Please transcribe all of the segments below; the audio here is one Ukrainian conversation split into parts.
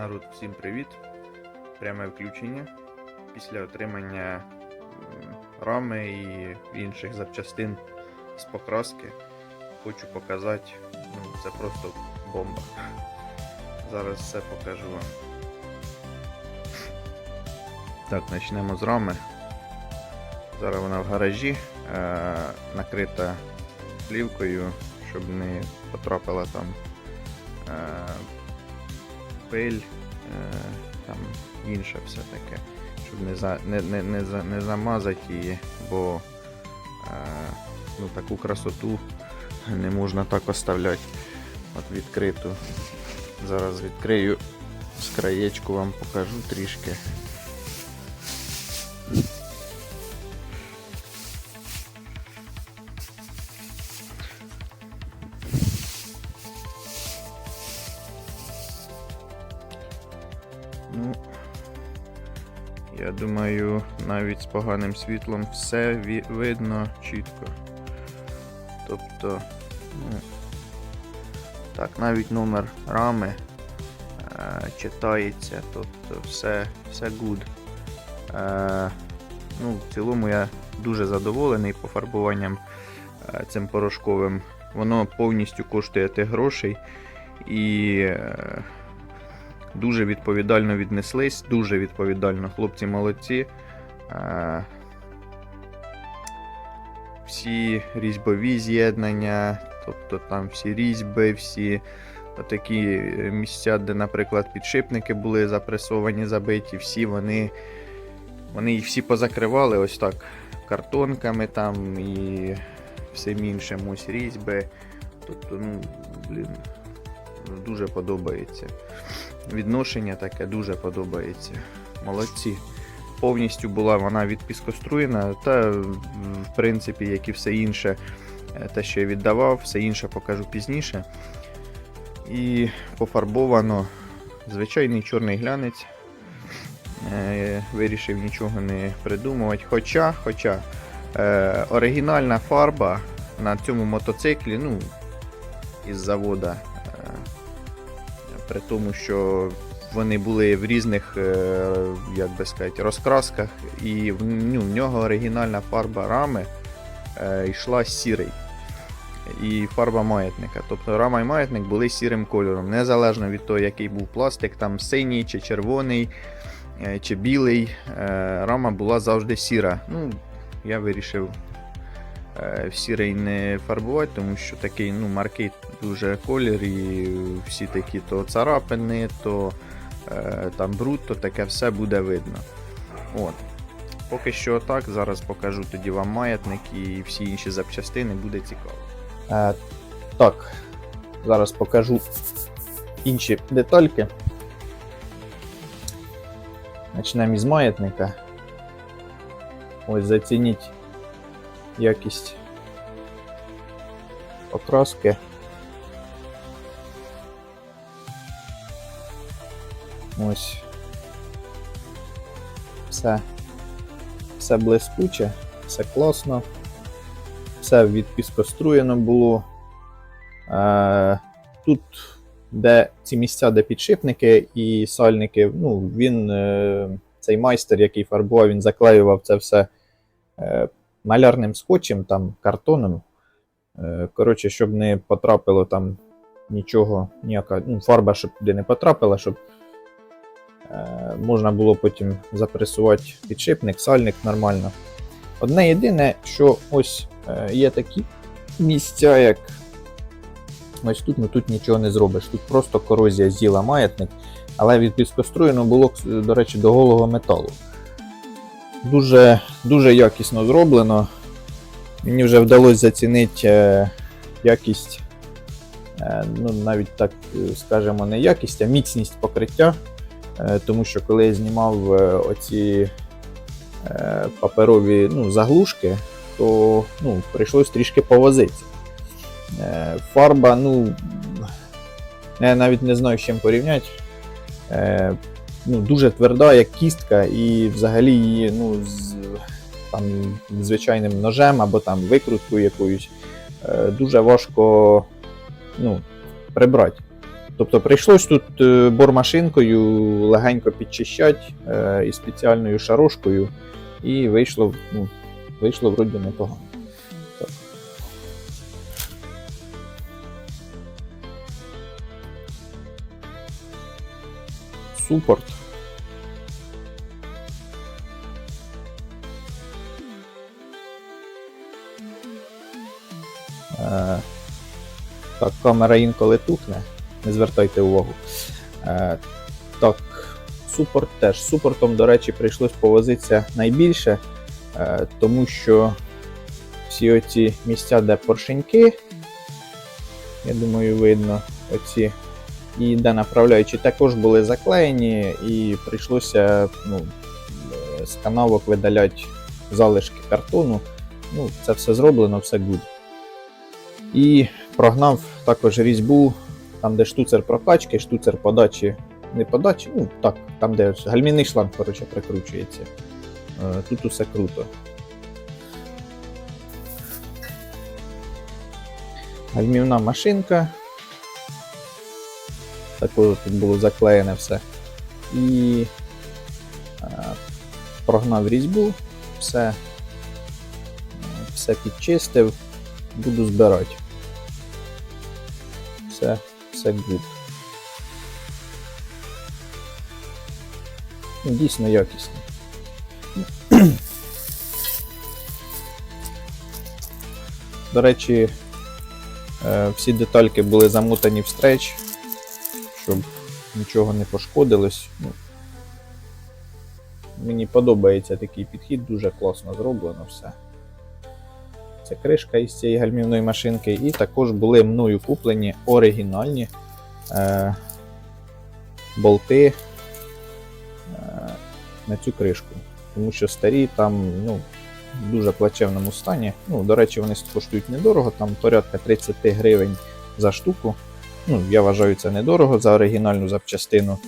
Народ, всім привіт! Пряме включення. Після отримання рами і інших запчастин з покраски хочу показати. Ну, це просто бомба. Зараз все покажу вам. Так, почнемо з рами. Зараз вона в гаражі, е- накрита плівкою, щоб не потрапила там е- пиль, е, там інше все таке, щоб не, за, не, не, не, не замазати її, бо е, ну, таку красоту не можна так оставляти от відкриту. Зараз відкрию з краєчку вам покажу трішки. Думаю, навіть з поганим світлом все видно чітко. Тобто, ну, так, навіть номер рами е, читається, тобто все, все good. Е, ну, в цілому я дуже задоволений пофарбуванням е, цим порошковим. Воно повністю коштує тих грошей і е, дуже відповідально віднеслись, дуже відповідально. Хлопці молодці. Е, всі різьбові з'єднання, тобто там всі різьби, всі такі місця, де, наприклад, підшипники були запресовані, забиті, всі вони, вони їх всі позакривали ось так картонками там і всім іншим ось різьби. Тобто, ну, блін, дуже подобається. Відношення таке дуже подобається. Молодці. Повністю була вона відпіскоструєна, та в принципі, як і все інше, е, те, що я віддавав, все інше покажу пізніше. І пофарбовано звичайний чорний глянець. Е, Вирішив нічого не придумувати. Хоча, хоча е, оригінальна фарба на цьому мотоциклі, ну, із завода, при тому, що вони були в різних, е, як би сказати, розкрасках, і в, ну, в нього оригінальна фарба рами е, йшла сірий. І фарба маятника. Тобто рама і маятник були сірим кольором, незалежно від того, який був пластик, там синій чи червоний е, чи білий. Рама була завжди сіра. Ну, я вирішив в сірий не фарбувати, тому що такий ну, маркий дуже колір, і всі такі то царапини, то е, там бруд, то таке все буде видно. От. Поки що так, зараз покажу тоді вам маятник і всі інші запчастини, буде цікаво. Е, так, зараз покажу інші детальки. Почнемо із маятника. Ось зацініть якість окраски. Ось. Все. Все блискуче, все класно. Все відпіскоструєно було. Е, тут, де ці місця, де підшипники і сальники, ну, він, е, цей майстер, який фарбував, він заклеював це все е, малярним скотчем, там, картоном. Е, коротше, щоб не потрапило там нічого, ніяка ну, фарба, щоб туди не потрапила, щоб е, можна було потім запресувати підшипник, сальник нормально. Одне єдине, що ось е, є такі місця, як ось тут, ну тут нічого не зробиш. Тут просто корозія з'їла маятник, але від піскоструєно було, до речі, до голого металу. Дуже, дуже якісно зроблено. Мені вже вдалося зацінити е, якість, е, ну навіть так е, скажемо, не якість, а міцність покриття. Тому що коли я знімав оці паперові ну, заглушки, то ну, прийшлось трішки повозитися. Фарба, ну, я навіть не знаю, з чим порівняти. Ну, дуже тверда, як кістка, і взагалі її ну, з там, звичайним ножем або там викруткою якоюсь е, дуже важко ну, прибрати. Тобто прийшлось тут е, бормашинкою легенько підчищати е, і спеціальною шарошкою, і вийшло, ну, вийшло вроді непогано. Так. Супорт. Так, камера інколи тухне, не звертайте увагу. Е, так, супорт теж. Супортом, до речі, прийшлось повозитися найбільше, е, тому що всі оці місця, де поршеньки, я думаю, видно, оці, і де направляючі також були заклеєні, і прийшлося ну, е, з канавок видаляти залишки картону. Ну, це все зроблено, все good. І прогнав також різьбу, там, де штуцер прокачки, штуцер подачі, не подачі, ну так, там, де ось шланг, коротше, прикручується. Е, Тут усе круто. Гальмівна машинка. Також тут було заклеєне все. І е, прогнав різьбу, все, е, все підчистив, буду збирати. Все, все good. Ну, Дійсно якісно. До речі, е, всі детальки були замотані в стреч, щоб нічого не пошкодилось. Ну, Мені подобається такий підхід, дуже класно зроблено все. Це кришка із цієї гальмівної машинки, і також були мною куплені оригінальні е, болти е, на цю кришку. Тому що старі там ну, в дуже плачевному стані. Ну, до речі, вони коштують недорого, там порядка 30 гривень за штуку. Ну, я вважаю, це недорого за оригінальну запчастину.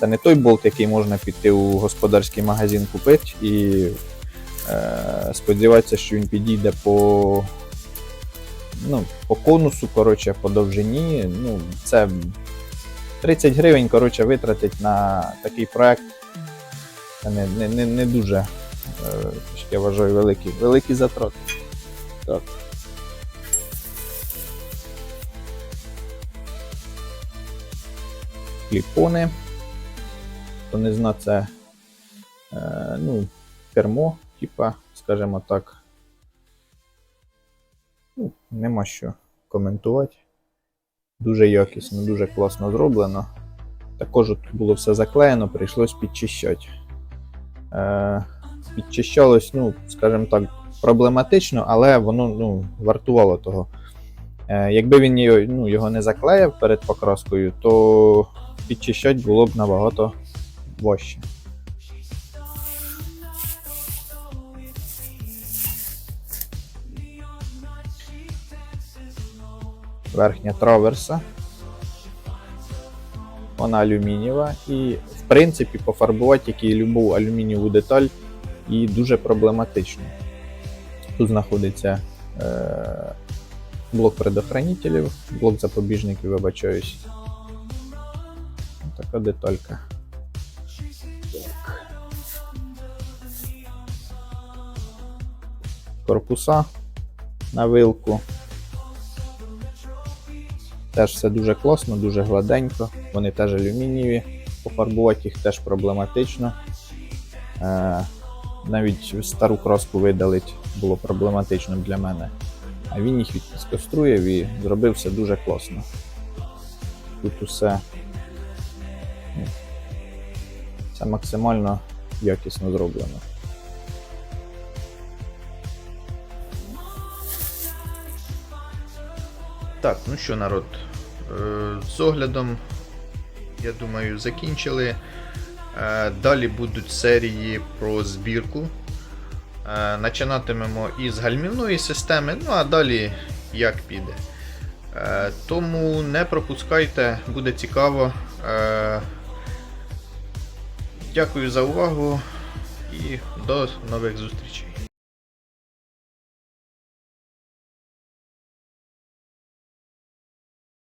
Це не той болт, який можна піти у господарський магазин купити і сподіватися, що він підійде по, ну, по конусу, коротше, по довжині. Ну, це 30 гривень коротше, витратить на такий проект. Це не, не, не, не дуже, е, я вважаю, великі, великі затрати. Так. Кліпони. Хто не зна, це е, ну, кермо, типа, скажімо так. Ну, нема що коментувати. Дуже якісно, дуже класно зроблено. Також тут було все заклеєно, прийшлось підчищати. Е, підчищалось, ну, скажімо так, проблематично, але воно ну, вартувало того. Е, якби він його, ну, його не заклеїв перед покраскою, то підчищати було б набагато важче. Верхня траверса. Вона алюмінієва і, в принципі, пофарбувати як і любу алюмінієву деталь і дуже проблематично. Тут знаходиться е- блок предохранителів, блок запобіжників, вибачаюсь. Така деталька. Так. Корпуса на вилку. Теж все дуже класно, дуже гладенько. Вони теж алюмінієві. Пофарбувати їх теж проблематично. Е, навіть стару краску видалить було проблематично для мене. А він їх відскоструїв і зробив все дуже класно. Тут усе ну, це максимально якісно зроблено. Так, ну що, народ, е, з оглядом, я думаю, закінчили. Е, Далі будуть серії про збірку. Е, Начинатимемо із гальмівної системи, ну а далі як піде. Е, Тому не пропускайте, буде цікаво. Е, Дякую за увагу і до нових зустрічей.